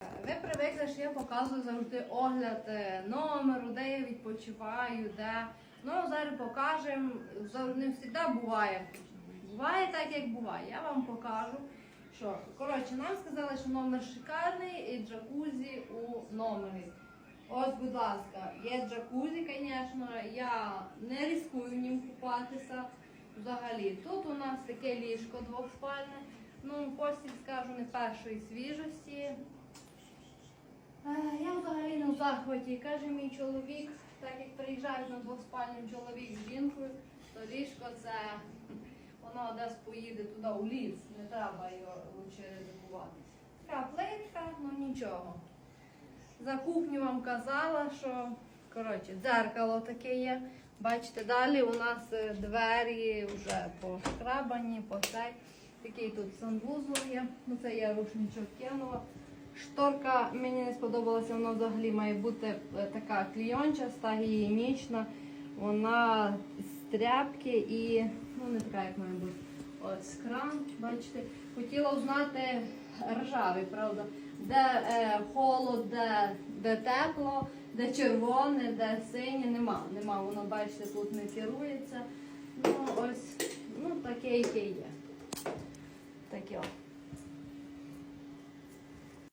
Ви привикли, що я показую завжди огляд е, номеру, де я відпочиваю, де. Ну, зараз покажемо. Не завжди буває. Буває так, як буває. Я вам покажу. Що, коротше, нам сказали, що номер шикарний і джакузі у номері. Ось, будь ласка, є джакузі, звісно, я не ризикую в нім купатися взагалі. Тут у нас таке ліжко двохспальне. Ну, постіль, скажу, не першої свіжості. Е, Я взагалі не в захваті. Каже мій чоловік, так як приїжджають на двоспальним чоловік з жінкою, то ліжко це воно десь поїде туди у ліс. Не треба його лучше ризикувати. Така плитка, ну нічого. За кухню вам казала, що коротше, дзеркало таке є. Бачите, далі у нас е, двері вже пошкрабані, по цей. Такий тут санвузол є. Ну це я рушничок кинула. Шторка мені не сподобалася, вона взагалі має бути е, така клійончаста, гігієнічна. Вона з тряпки і ну не така, як має бути. Ось кран, бачите. Хотіла узнати ржавий, правда, де е, холод, де, де тепло, де червоне, де синє, нема. Нема, воно, бачите, тут не керується. Ну, ось, ну таке, яке є. Таке.